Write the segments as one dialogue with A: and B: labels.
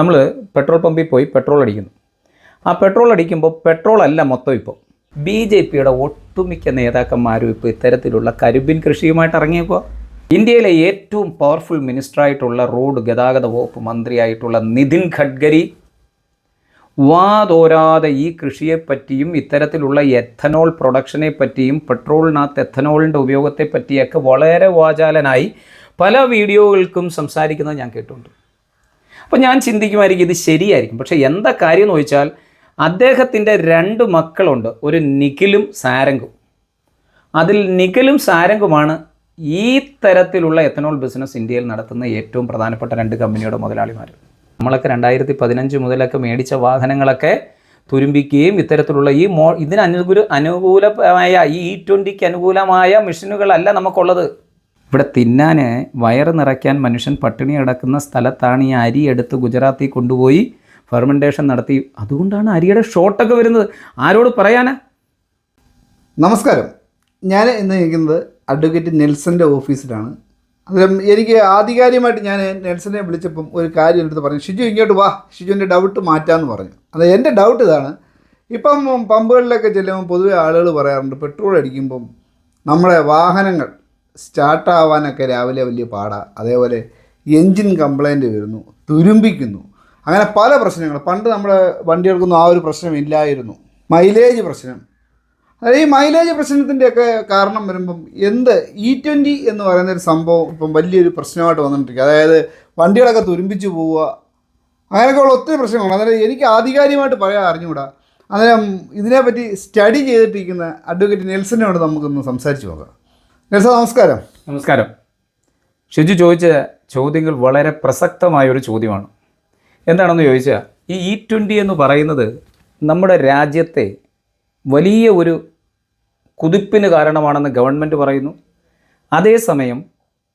A: നമ്മൾ പെട്രോൾ പമ്പിൽ പോയി പെട്രോൾ അടിക്കുന്നു. ആ പെട്രോൾ അടിക്കുമ്പോൾ പെട്രോൾ അല്ല മൊത്തം ഇപ്പോൾ ബി ജെ പിയുടെ ഒട്ടുമിക്ക നേതാക്കന്മാരും ഇപ്പോൾ ഇത്തരത്തിലുള്ള കരിമ്പിൻ കൃഷിയുമായിട്ട് ഇറങ്ങിയപ്പോൾ ഇന്ത്യയിലെ ഏറ്റവും പവർഫുൾ മിനിസ്റ്ററായിട്ടുള്ള റോഡ് ഗതാഗത വകുപ്പ് മന്ത്രിയായിട്ടുള്ള നിതിൻ ഖഡ്ഗരി വാതോരാതെ ഈ കൃഷിയെപ്പറ്റിയും ഇത്തരത്തിലുള്ള എഥനോൾ പ്രൊഡക്ഷനെ പറ്റിയും പെട്രോളിനകത്ത് എഥനോളിന്റെ ഉപയോഗത്തെ പറ്റിയൊക്കെ വളരെ വാചാലനായി പല വീഡിയോകൾക്കും സംസാരിക്കുന്നത് ഞാൻ കേട്ടിട്ടുണ്ട്. അപ്പോൾ ഞാൻ ചിന്തിക്കുമായിരിക്കും ഇത് ശരിയായിരിക്കും. പക്ഷേ എന്താ കാര്യം എന്ന് ചോദിച്ചാൽ അദ്ദേഹത്തിന്റെ രണ്ട് മക്കളുണ്ട്. ഒരു നിഖിലും സാരംഗും. അതിൽ നിഖിലും സാരംഗുമാണ് ഈ തരത്തിലുള്ള എത്തനോൾ ബിസിനസ് ഇന്ത്യയിൽ നടത്തുന്ന ഏറ്റവും പ്രധാനപ്പെട്ട രണ്ട് കമ്പനിയുടെ മുതലാളിമാർ നമ്മളൊക്കെ രണ്ടായിരത്തി പതിനഞ്ച് മുതലൊക്കെ മേടിച്ച വാഹനങ്ങളൊക്കെ തുരുമ്പിക്കുകയും ഇത്തരത്തിലുള്ള ഈ മോ ഇതിന് അനുകൂല അനുകൂലമായ ഈ ഇ ട്വന്റിക്ക് അനുകൂലമായ മെഷീനുകളല്ല നമുക്കുള്ളത്. ഇവിടെ തിന്നാൻ വയറ് നിറയ്ക്കാൻ മനുഷ്യൻ പട്ടിണി കിടക്കുന്ന സ്ഥലത്താണ് ഈ അരി എടുത്ത് ഗുജറാത്തിൽ കൊണ്ടുപോയി ഫെർമെന്റേഷൻ നടത്തി. അതുകൊണ്ടാണ് അരിയുടെ ഷോർട്ടൊക്കെ വരുന്നത്. ആരോട് പറയാനാ?
B: നമസ്കാരം. ഞാൻ ഇന്ന് നിൽക്കുന്നത് അഡ്വക്കേറ്റ് നെൽസന്റെ ഓഫീസിലാണ് അന്നേരം എനിക്ക് ആധികാരികമായിട്ട് ഞാൻ നെൽസനെ വിളിച്ചപ്പം ഒരു കാര്യം എന്റെ അടുത്ത് പറഞ്ഞു. ഷിജു ഇങ്ങോട്ട് വാ. ഷിജുവിന്റെ ഡൗട്ട് മാറ്റാമെന്ന് പറഞ്ഞു. അത് എന്റെ ഡൗട്ട് ഇതാണ്. ഇപ്പം പമ്പുകളിലൊക്കെ ചെല്ലുമ്പോൾ പൊതുവെ ആളുകൾ പറയാറുണ്ട് പെട്രോൾ അടിക്കുമ്പം നമ്മുടെ വാഹനങ്ങൾ സ്റ്റാർട്ടാവാനൊക്കെ രാവിലെ വലിയ പാടാണ് അതേപോലെ എൻജിൻ കംപ്ലൈന്റ് വരുന്നു തുരുമ്പിക്കുന്നു. അങ്ങനെ പല പ്രശ്നങ്ങൾ. പണ്ട് നമ്മുടെ വണ്ടികൾക്കൊന്നും ആ ഒരു പ്രശ്നം ഇല്ലായിരുന്നു. മൈലേജ് പ്രശ്നം. അതായത് ഈ മൈലേജ് പ്രശ്നത്തിന്റെയൊക്കെ കാരണം വരുമ്പം എന്ത്? ഇ ട്വന്റി എന്ന് പറയുന്ന ഒരു സംഭവം ഇപ്പം വലിയൊരു പ്രശ്നമായിട്ട് വന്നിട്ടിരിക്കുക അതായത് വണ്ടികളൊക്കെ തുരുമ്പിച്ച് പോവുക. അങ്ങനെയൊക്കെയുള്ള ഒത്തിരി പ്രശ്നങ്ങളുണ്ട് അന്നേരം എനിക്ക് ആധികാരികമായിട്ട് പറയാൻ അറിഞ്ഞുകൂടാ. അന്നേരം ഇതിനെപ്പറ്റി സ്റ്റഡി ചെയ്തിട്ടിരിക്കുന്ന അഡ്വക്കേറ്റ് നെൽസനോട് നമുക്കൊന്ന് സംസാരിച്ച് നോക്കാം. നമസ്കാരം.
A: നമസ്കാരം. ഷിജു ചോദിച്ച ചോദ്യങ്ങൾ വളരെ പ്രസക്തമായ ഒരു ചോദ്യമാണ്. എന്താണെന്ന് ചോദിച്ചാൽ ഈ ഇ ട്വന്റി എന്ന് പറയുന്നത് നമ്മുടെ രാജ്യത്തെ വലിയ ഒരു കുതിപ്പിന് കാരണമാണെന്ന് ഗവൺമെന്റ് പറയുന്നു. അതേസമയം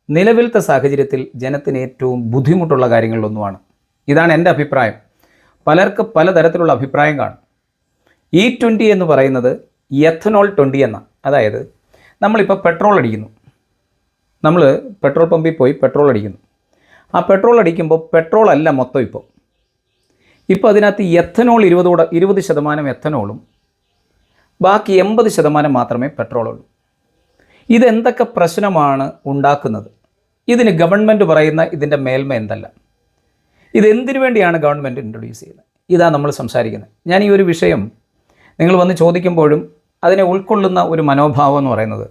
A: നിലവിലത്തെ സാഹചര്യത്തിൽ ജനത്തിന് ഏറ്റവും ബുദ്ധിമുട്ടുള്ള കാര്യങ്ങളിലൊന്നുമാണ്. ഇതാണ് എന്റെ അഭിപ്രായം. പലർക്ക് പലതരത്തിലുള്ള അഭിപ്രായം കാണും. ഇ ട്വന്റി എന്ന് പറയുന്നത് എഥനോൾ ട്വന്റി എന്ന അതായത് നമ്മളിപ്പോൾ പെട്രോൾ അടിക്കുന്നു. നമ്മൾ പെട്രോൾ പമ്പിൽ പോയി പെട്രോൾ അടിക്കുന്നു. ആ പെട്രോൾ അടിക്കുമ്പോൾ പെട്രോൾ അല്ല മൊത്തം ഇപ്പോൾ ഇപ്പോൾ അതിനകത്ത് എഥനോൾ ഇരുപതോടെ ഇരുപത് ശതമാനം എഥനോളും ബാക്കി എൺപത് ശതമാനം മാത്രമേ പെട്രോളുള്ളൂ ഇതെന്തൊക്കെ പ്രശ്നമാണ് ഉണ്ടാക്കുന്നത്? ഇതിന് ഗവൺമെന്റ് പറയുന്ന ഇതിന്റെ മേൽമ എന്തല്ല? ഇതെന്തിനു വേണ്ടിയാണ് ഗവൺമെന്റ് ഇൻട്രൊഡ്യൂസ് ചെയ്യുന്നത്? ഇതാണ് നമ്മൾ സംസാരിക്കുന്നത്. ഞാൻ ഈ ഒരു വിഷയം നിങ്ങൾ വന്ന് ചോദിക്കുമ്പോഴും അതിനെ ഉൾക്കൊള്ളുന്ന ഒരു മനോഭാവം എന്ന് പറയുന്നത്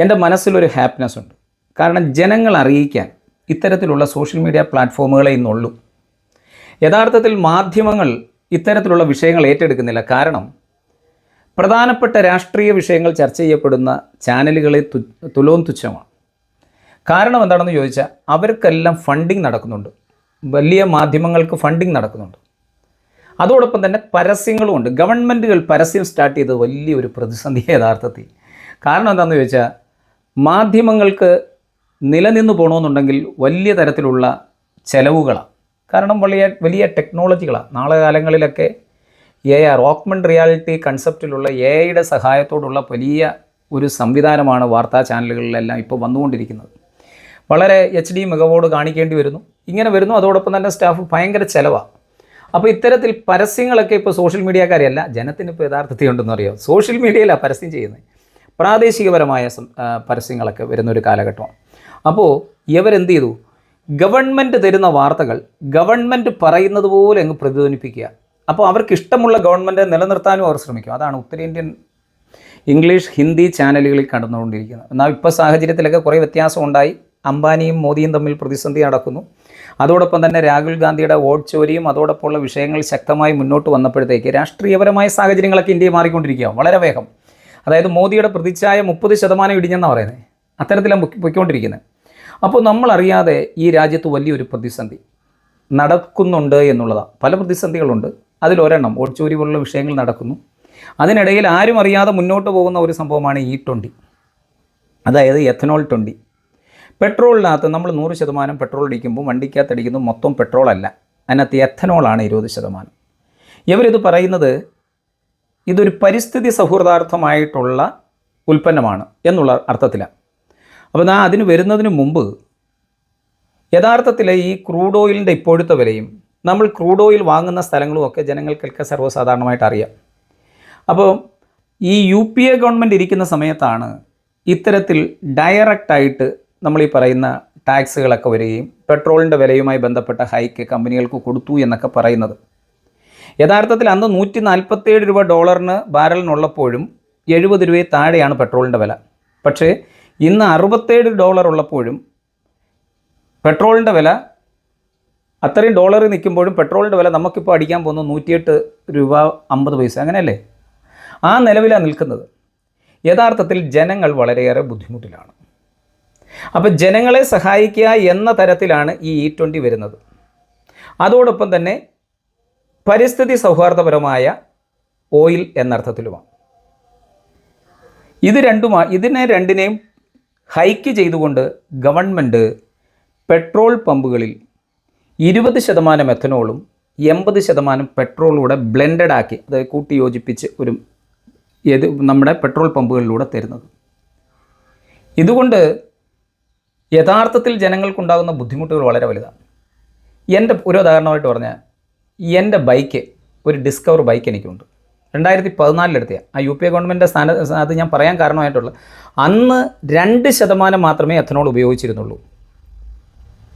A: എന്റെ മനസ്സിലൊരു ഹാപ്പിനെസ് ഉണ്ട്. കാരണം ജനങ്ങൾ അറിയിക്കാൻ ഇത്തരത്തിലുള്ള സോഷ്യൽ മീഡിയ പ്ലാറ്റ്ഫോമുകളെ ഇന്നുള്ളൂ. യഥാർത്ഥത്തിൽ മാധ്യമങ്ങൾ ഇത്തരത്തിലുള്ള വിഷയങ്ങൾ ഏറ്റെടുക്കുന്നില്ല. കാരണം പ്രധാനപ്പെട്ട രാഷ്ട്രീയ വിഷയങ്ങൾ ചർച്ച ചെയ്യപ്പെടുന്ന ചാനലുകളെ തു തുലോം തുച്ഛമാണ്. കാരണം എന്താണെന്ന് ചോദിച്ചാൽ അവർക്കെല്ലാം ഫണ്ടിങ് നടക്കുന്നുണ്ട്. വലിയ മാധ്യമങ്ങൾക്ക് ഫണ്ടിങ് നടക്കുന്നുണ്ട്. അതോടൊപ്പം തന്നെ പരസ്യങ്ങളും ഉണ്ട്. ഗവൺമെന്റുകൾ പരസ്യം സ്റ്റാർട്ട് ചെയ്തത് വലിയൊരു പ്രതിസന്ധി യഥാർത്ഥത്തിൽ. കാരണം എന്താണെന്ന് ചോദിച്ചാൽ മാധ്യമങ്ങൾക്ക് നിലനിന്ന് പോകണമെന്നുണ്ടെങ്കിൽ വലിയ തരത്തിലുള്ള ചെലവുകളാണ് കാരണം വലിയ വലിയ ടെക്നോളജികളാണ് നാളെ കാലങ്ങളിലൊക്കെ എ ആർ ഓക്മെന്റ് റിയാലിറ്റി കൺസെപ്റ്റിലുള്ള എ ഐയുടെ സഹായത്തോടുള്ള വലിയ ഒരു സംവിധാനമാണ് വാർത്താ ചാനലുകളിലെല്ലാം ഇപ്പോൾ വന്നുകൊണ്ടിരിക്കുന്നത്. വളരെ എച്ച് ഡി മികവോട് കാണിക്കേണ്ടി വരുന്നു. ഇങ്ങനെ വരുന്നു. അതോടൊപ്പം തന്നെ സ്റ്റാഫ് ഭയങ്കര ചിലവാണ് അപ്പോൾ ഇത്തരത്തിൽ പരസ്യങ്ങളൊക്കെ ഇപ്പോൾ സോഷ്യൽ മീഡിയക്കാരെയല്ല ജനത്തിന് ഇപ്പോൾ യഥാർത്ഥത്തിൽ ഉണ്ടെന്ന് അറിയാം സോഷ്യൽ മീഡിയയിലാണ് പരസ്യം ചെയ്യുന്നത് പ്രാദേശികപരമായ പരസ്യങ്ങളൊക്കെ വരുന്ന ഒരു കാലഘട്ടമാണ്. അപ്പോൾ ഇവരെന്ത് ചെയ്തു ഗവൺമെന്റ് തരുന്ന വാർത്തകൾ ഗവൺമെന്റ് പറയുന്നത് പോലെ അങ്ങ് പ്രതിധ്വനിപ്പിക്കുക. അപ്പോൾ അവർക്ക് ഇഷ്ടമുള്ള ഗവൺമെന്റ് നിലനിർത്താനും അവർ ശ്രമിക്കും. അതാണ് ഉത്തരേന്ത്യൻ ഇംഗ്ലീഷ് ഹിന്ദി ചാനലുകളിൽ കടന്നുകൊണ്ടിരിക്കുന്നത്. എന്നാൽ ഇപ്പോൾ സാഹചര്യത്തിലൊക്കെ കുറേ വ്യത്യാസം ഉണ്ടായി അംബാനിയും മോദിയും തമ്മിൽ പ്രതിസന്ധി നടക്കുന്നു. അതോടൊപ്പം തന്നെ രാഹുൽ ഗാന്ധിയുടെ വോട്ട് ചോരിയും അതോടൊപ്പമുള്ള വിഷയങ്ങൾ ശക്തമായി മുന്നോട്ട് വന്നപ്പോഴത്തേക്ക് രാഷ്ട്രീയപരമായ സാഹചര്യങ്ങളൊക്കെ ഇന്ത്യയിൽ മാറിക്കൊണ്ടിരിക്കുക വളരെ വേഗം. അതായത് മോദിയുടെ പ്രതിച്ഛായ മുപ്പത് ശതമാനം ഇടിഞ്ഞെന്നാണ് പറയുന്നത് അത്തരത്തിലാണ് പൊയ്ക്കൊണ്ടിരിക്കുന്നത്. അപ്പോൾ നമ്മളറിയാതെ ഈ രാജ്യത്ത് വലിയൊരു പ്രതിസന്ധി നടക്കുന്നുണ്ട് എന്നുള്ളതാണ് പല പ്രതിസന്ധികളുണ്ട്. അതിലൊരെണ്ണം വോട്ട് ചോരി പോലുള്ള വിഷയങ്ങൾ നടക്കുന്നു. അതിനിടയിൽ ആരും അറിയാതെ മുന്നോട്ട് പോകുന്ന ഒരു സംഭവമാണ് ഈ ട്വന്റി അതായത് എഥനോൾ ട്വന്റി പെട്രോളിനകത്ത് നമ്മൾ നൂറ് ശതമാനം പെട്രോൾ അടിക്കുമ്പോൾ വണ്ടിക്കകത്ത് അടിക്കുന്നത് മൊത്തം പെട്രോളല്ല. അതിനകത്ത് എഥനോളാണ് ഇരുപത് ശതമാനം. ഇവരിത് പറയുന്നത് ഇതൊരു പരിസ്ഥിതി സൗഹൃദാർത്ഥമായിട്ടുള്ള ഉൽപ്പന്നമാണ് എന്നുള്ള അർത്ഥത്തിലാണ്. അപ്പോൾ ഞാൻ അതിന് വരുന്നതിന് മുമ്പ് യഥാർത്ഥത്തിൽ ഈ ക്രൂഡ് ഓയിലിന്റെ ഇപ്പോഴത്തെ വിലയും നമ്മൾ ക്രൂഡ് ഓയിൽ വാങ്ങുന്ന സ്ഥലങ്ങളുമൊക്കെ ജനങ്ങൾക്കൊക്കെ സർവസാധാരണമായിട്ട് അറിയാം. അപ്പോൾ ഈ യു പി എ ഗവൺമെന്റ് ഇരിക്കുന്ന സമയത്താണ് ഇത്തരത്തിൽ ഡയറക്റ്റായിട്ട് നമ്മൾ ഈ പറയുന്ന ടാക്സുകളൊക്കെ വരികയും പെട്രോളിന്റെ വിലയുമായി ബന്ധപ്പെട്ട ഹൈക്ക് കമ്പനികൾക്ക് കൊടുത്തു എന്നൊക്കെ പറയുന്നത്. യഥാർത്ഥത്തിൽ അന്ന് നൂറ്റി നാൽപ്പത്തേഴ് രൂപ ഡോളറിന് ബാരലിനുള്ളപ്പോഴും എഴുപത് രൂപയെ താഴെയാണ് പെട്രോളിന്റെ വില. പക്ഷേ ഇന്ന് അറുപത്തേഴ് ഡോളർ ഉള്ളപ്പോഴും പെട്രോളിന്റെ വില അത്രയും ഡോളർ നിൽക്കുമ്പോഴും പെട്രോളിന്റെ വില നമുക്കിപ്പോൾ അടിക്കാൻ പോകുന്നത് നൂറ്റിയെട്ട് രൂപ അമ്പത് പൈസ അങ്ങനെയല്ലേ? ആ നിലവിലാണ് നിൽക്കുന്നത്. യഥാർത്ഥത്തിൽ ജനങ്ങൾ വളരെയേറെ ബുദ്ധിമുട്ടിലാണ്. അപ്പോൾ ജനങ്ങളെ സഹായിക്കുക എന്ന തരത്തിലാണ് ഈ ഇ ട്വന്റി വരുന്നത്. അതോടൊപ്പം തന്നെ പരിസ്ഥിതി സൗഹാർദ്ദപരമായ ഓയിൽ എന്നർത്ഥത്തിലുമാണ്. ഇത് രണ്ടുമാ ഇതിനെ രണ്ടിനെയും ഹൈക്ക് ചെയ്തുകൊണ്ട് ഗവൺമെന്റ് പെട്രോൾ പമ്പുകളിൽ ഇരുപത് ശതമാനം എഥനോളും എൺപത് ശതമാനം പെട്രോളൂടെ ബ്ലെൻഡഡ് ആക്കി അതായത് കൂട്ടി യോജിപ്പിച്ച് ഒരു ഏത് നമ്മുടെ പെട്രോൾ പമ്പുകളിലൂടെ തരുന്നത്. ഇതുകൊണ്ട് യഥാർത്ഥത്തിൽ ജനങ്ങൾക്കുണ്ടാകുന്ന ബുദ്ധിമുട്ടുകൾ വളരെ വലുതാണ്. എന്റെ ഒരു ഉദാഹരണമായിട്ട് പറഞ്ഞാൽ എന്റെ ബൈക്ക് ഒരു ഡിസ്കവർ ബൈക്ക് എനിക്കുണ്ട്. രണ്ടായിരത്തി പതിനാലിലെടുത്തിയ ആ യു പി എ ഗവൺമെന്റിന്റെ സ്ഥാന അത് ഞാൻ പറയാൻ കാരണമായിട്ടുള്ള അന്ന് രണ്ട് ശതമാനം മാത്രമേ എഥനോൾ ഉപയോഗിച്ചിരുന്നുള്ളൂ.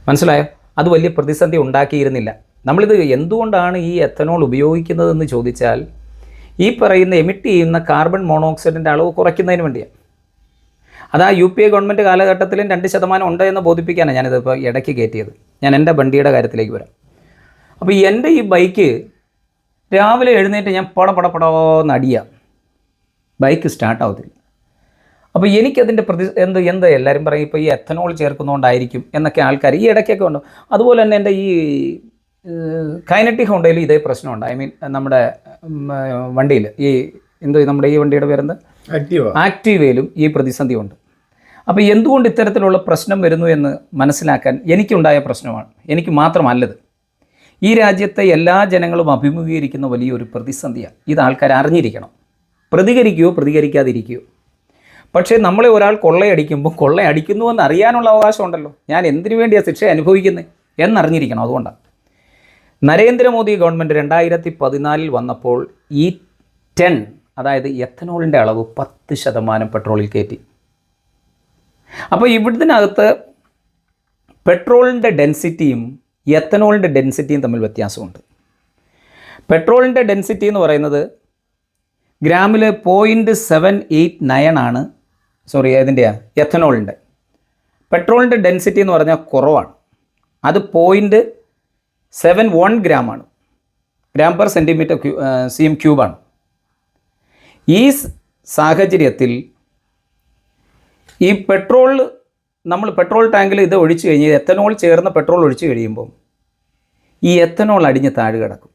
A: മനസ്സിലായോ? അത് വലിയ പ്രതിസന്ധി ഉണ്ടാക്കിയിരുന്നില്ല. നമ്മളിത് എന്തുകൊണ്ടാണ് ഈ എഥനോൾ ഉപയോഗിക്കുന്നതെന്ന് ചോദിച്ചാൽ ഈ പറയുന്ന എമിറ്റ് ചെയ്യുന്ന കാർബൺ മോണോക്സൈഡിന്റെ അളവ് കുറയ്ക്കുന്നതിന് വേണ്ടിയാണ്. അത് ആ യു പി എ ഗവൺമെന്റ് കാലഘട്ടത്തിലും രണ്ട് ശതമാനം ഉണ്ട് എന്ന് ബോധിപ്പിക്കാനാണ് ഞാനിതിപ്പോൾ ഇടയ്ക്ക് കയറ്റിയത്. ഞാൻ എന്റെ വണ്ടിയുടെ കാര്യത്തിലേക്ക് വരാം. അപ്പോൾ എന്റെ ഈ ബൈക്ക് രാവിലെ എഴുന്നേറ്റ് ഞാൻ പട പട പടോന്ന് അടിയാം. ബൈക്ക് സ്റ്റാർട്ടാവത്തില്ല അപ്പോൾ എനിക്കതിന്റെ പ്രതി എന്ത് എന്ത് എല്ലാവരും പറയും ഇപ്പോൾ ഈ എത്തനോൾ ചേർക്കുന്നതുകൊണ്ടായിരിക്കും എന്നൊക്കെ ആൾക്കാർ ഈ ഇടയ്ക്കൊക്കെ ഉണ്ട്. അതുപോലെ തന്നെ എന്റെ ഈ കൈനറ്റിക് ഹോണ്ടയിൽ ഇതേ പ്രശ്നമുണ്ട്. ഐ മീൻ നമ്മുടെ വണ്ടിയിൽ ഈ എന്തോ നമ്മുടെ ഈ വണ്ടിയുടെ പേരെന്ത്?
B: ആക്റ്റീവാ
A: ആക്റ്റീവയിലും ഈ പ്രതിസന്ധി ഉണ്ട് അപ്പോൾ എന്തുകൊണ്ട് ഇത്തരത്തിലുള്ള പ്രശ്നം വരുന്നു എന്ന് മനസ്സിലാക്കാൻ എനിക്കുണ്ടായ പ്രശ്നമാണ്. എനിക്ക് മാത്രമല്ലത്. ഈ രാജ്യത്തെ എല്ലാ ജനങ്ങളും അഭിമുഖീകരിക്കുന്ന വലിയൊരു പ്രതിസന്ധിയാണ്. ഇത് ആൾക്കാർ അറിഞ്ഞിരിക്കണം. പ്രതികരിക്കുകയോ പ്രതികരിക്കാതിരിക്കുകയോ പക്ഷേ നമ്മളെ ഒരാൾ കൊള്ളയടിക്കുമ്പോൾ കൊള്ളയടിക്കുന്നുവെന്ന് അറിയാനുള്ള അവകാശമുണ്ടല്ലോ. ഞാൻ എന്തിനു വേണ്ടിയാണ് ശിക്ഷ അനുഭവിക്കുന്നത് എന്നറിഞ്ഞിരിക്കണം അതുകൊണ്ടാണ്. നരേന്ദ്രമോദി ഗവൺമെന്റ് രണ്ടായിരത്തി പതിനാലിൽ വന്നപ്പോൾ ഈ ടെൻ അതായത് എത്തനോളിന്റെ അളവ് പത്ത് ശതമാനം പെട്രോളിൽ കയറ്റി. അപ്പോൾ ഇവിടത്തിനകത്ത് പെട്രോളിന്റെ ഡെൻസിറ്റിയും എത്തനോളിന്റെ ഡെൻസിറ്റിയും തമ്മിൽ വ്യത്യാസമുണ്ട്. പെട്രോളിന്റെ ഡെൻസിറ്റി എന്ന് പറയുന്നത് ഗ്രാമിൽ പോയിന്റ് സെവൻ എയ്റ്റ് നയൻ ആണ്. സോറി ഏതിന്റെയാണ് എത്തനോളിന്റെ പെട്രോളിന്റെ ഡെൻസിറ്റി എന്ന് പറഞ്ഞാൽ കുറവാണ്. അത് പോയിന്റ് സെവൻ വൺ ഗ്രാമാണ് gram per centimetre cu C M ക്യൂബാണ് ഈ സാഹചര്യത്തിൽ ഈ പെട്രോൾ നമ്മൾ പെട്രോൾ ടാങ്കിൽ ഇത് ഒഴിച്ചു കഴിഞ്ഞ് എത്തനോൾ ചേർന്ന പെട്രോൾ ഒഴിച്ചു കഴിയുമ്പോൾ ഈ എത്തനോൾ അടിഞ്ഞ് താഴെ കിടക്കും.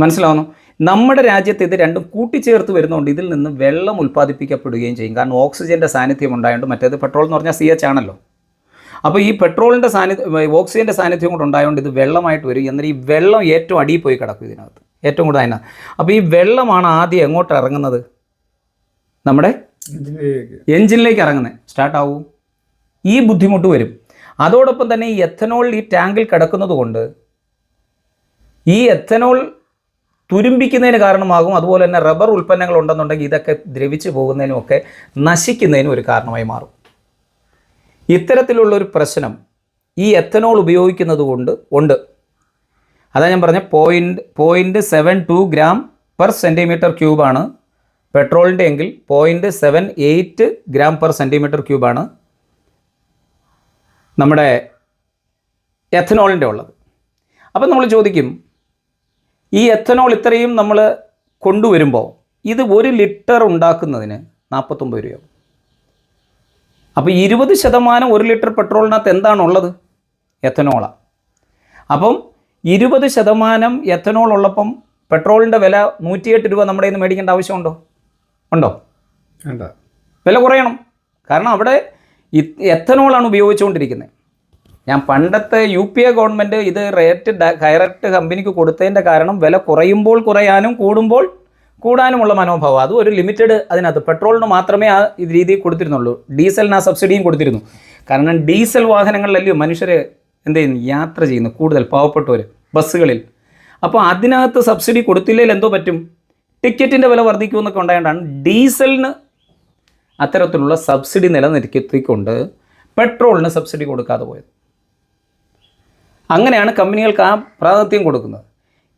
A: മനസ്സിലാവുന്നു? നമ്മുടെ രാജ്യത്ത് ഇത് രണ്ടും കൂട്ടിച്ചേർത്ത് വരുന്നതുകൊണ്ട് ഇതിൽ നിന്ന് വെള്ളം ഉൽപ്പാദിപ്പിക്കപ്പെടുകയും ചെയ്യും. കാരണം ഓക്സിജന്റെ സാന്നിധ്യം ഉണ്ടായതുകൊണ്ട് മറ്റേത് പെട്രോൾ എന്ന് പറഞ്ഞാൽ സി എച്ച് ആണല്ലോ. അപ്പോൾ ഈ പെട്രോളിന്റെ സാന്നിധ്യം ഓക്സിജന്റെ സാന്നിധ്യം കൊണ്ട് ഉണ്ടായതുകൊണ്ട് ഇത് വെള്ളമായിട്ട് വരും. എന്നാൽ ഈ വെള്ളം ഏറ്റവും അടിയിൽ പോയി കിടക്കും ഇതിനകത്ത്. ഏറ്റവും കൂടുതൽ അതിനകത്ത്. അപ്പോൾ ഈ വെള്ളമാണ് ആദ്യം എങ്ങോട്ട് ഇറങ്ങുന്നത്? നമ്മുടെ എഞ്ചിനിലേക്ക് ഇറങ്ങുന്നത് സ്റ്റാർട്ട് ആവും. ഈ ബുദ്ധിമുട്ട് വരും. അതോടൊപ്പം തന്നെ ഈ എത്തനോൾ ഈ ടാങ്കിൽ കിടക്കുന്നത് കൊണ്ട് ഈ എത്തനോൾ തുരുമ്പിക്കുന്നതിന് കാരണമാകും. അതുപോലെ തന്നെ റബ്ബർ ഉൽപ്പന്നങ്ങൾ ഉണ്ടെന്നുണ്ടെങ്കിൽ ഇതൊക്കെ ദ്രവിച്ചു പോകുന്നതിനും ഒക്കെ നശിക്കുന്നതിനും ഒരു കാരണമായി മാറും. ഇത്തരത്തിലുള്ള ഒരു പ്രശ്നം ഈ എത്തനോൾ ഉപയോഗിക്കുന്നത് കൊണ്ട് ഉണ്ട്. അതാ ഞാൻ പറഞ്ഞ point point seven two gram per centimetre ക്യൂബാണ് പെട്രോളിന്റെ എങ്കിൽ point seven eight gram per centimetre ക്യൂബാണ് നമ്മുടെ എഥനോളിന്റെ ഉള്ളത്. അപ്പം നമ്മൾ ചോദിക്കും ഈ എഥനോൾ ഇത്രയും നമ്മൾ കൊണ്ടുവരുമ്പോൾ ഇത് ഒരു ലിറ്റർ ഉണ്ടാക്കുന്നതിന് നാൽപ്പത്തൊമ്പത് രൂപയാവും. അപ്പോൾ ഇരുപത് ശതമാനം ഒരു ലിറ്റർ പെട്രോളിനകത്ത് എന്താണുള്ളത്? എഥനോളാണ് അപ്പം ഇരുപത് ശതമാനം എഥനോൾ ഉള്ളപ്പം പെട്രോളിന്റെ വില നൂറ്റിയെട്ട് രൂപ നമ്മുടെ നിന്ന് മേടിക്കേണ്ട ആവശ്യമുണ്ടോ? ഉണ്ടോ?
B: വേണ്ട.
A: വില കുറയണം. കാരണം അവിടെ എത്തനോളാണ് ഉപയോഗിച്ചുകൊണ്ടിരിക്കുന്നത്. ഞാൻ പണ്ടത്തെ യു പി എ ഗവൺമെന്റ് ഇത് റേറ്റ് ഡയറക്റ്റ് കമ്പനിക്ക് കൊടുത്തതിന്റെ കാരണം വില കുറയുമ്പോൾ കുറയാനും കൂടുമ്പോൾ കൂടാനുമുള്ള മനോഭാവം. അതും ഒരു ലിമിറ്റഡ് അതിനകത്ത്. പെട്രോളിന് മാത്രമേ ആ രീതിയിൽ കൊടുത്തിരുന്നുള്ളൂ. ഡീസലിന് ആ സബ്സിഡിയും കൊടുത്തിരുന്നു. കാരണം ഡീസൽ വാഹനങ്ങളിലല്ലയോ മനുഷ്യർ എന്ത് ചെയ്യുന്നു? യാത്ര ചെയ്യുന്നു. കൂടുതൽ പാവപ്പെട്ടവർ ബസ്സുകളിൽ. അപ്പോൾ അതിനകത്ത് സബ്സിഡി കൊടുത്തില്ലെങ്കിൽ എന്തോ പറ്റും? ടിക്കറ്റിന്റെ വില വർദ്ധിക്കുമെന്നൊക്കെ ഉണ്ടായതുകൊണ്ടാണ് ഡീസലിന് അത്തരത്തിലുള്ള സബ്സിഡി നിലനിർത്തിക്കൊണ്ട് പെട്രോളിന് സബ്സിഡി കൊടുക്കാതെ പോയത്. അങ്ങനെയാണ് കമ്പനികൾക്ക് ആ പ്രാതിനിധ്യം കൊടുക്കുന്നത്.